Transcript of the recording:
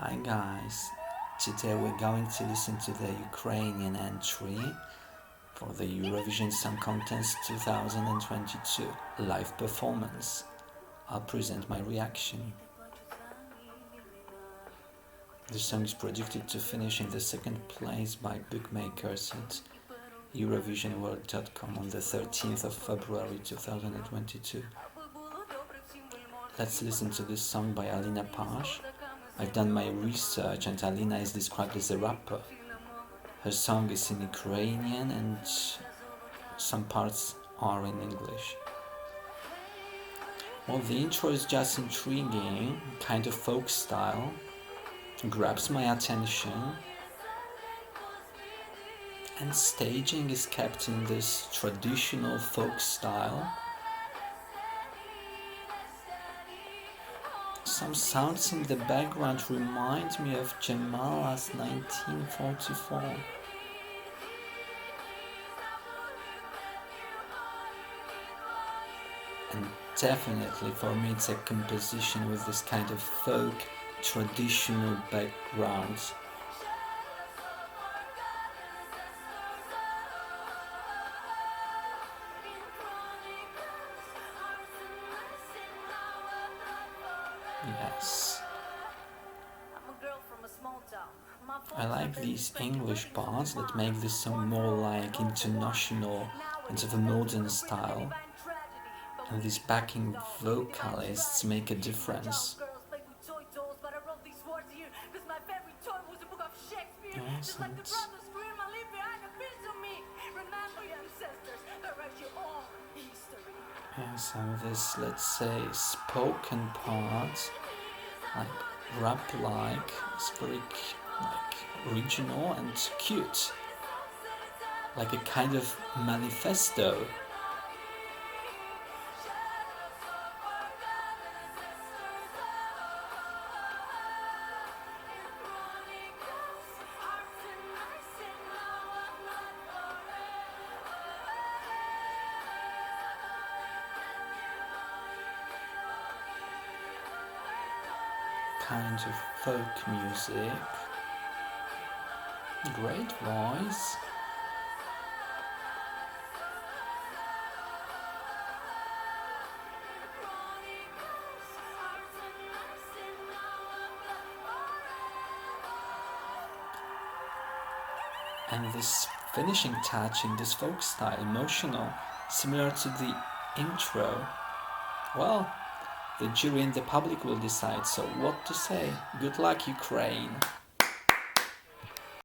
Hi guys, today we're going to listen to the Ukrainian entry for the Eurovision Song Contest 2022 live performance. I'll present my reaction. The song is predicted to finish in the second place by bookmakers at EurovisionWorld.com on the 13th of February 2022. Let's listen to this song by Alina Pash. I've done my research and Alina is described as a rapper. Her song is in Ukrainian and some parts are in English. Well, the intro is just intriguing, kind of folk style, grabs my attention, and staging is kept in this traditional folk style. Some sounds in the background remind me of Jamala's 1944. And definitely for me it's a composition with this kind of folk traditional background. Yes. I like these English parts that make this song more like international and of a modern style. And these backing vocalists make a difference. Yes, and yeah, so this, let's say, spoken part, like rap-like, it's very like regional and cute, like a kind of manifesto. Kind of folk music. Great voice. And this finishing touch in this folk style, emotional, similar to the intro. Well, the jury and the public will decide, so what to say? Good luck, Ukraine!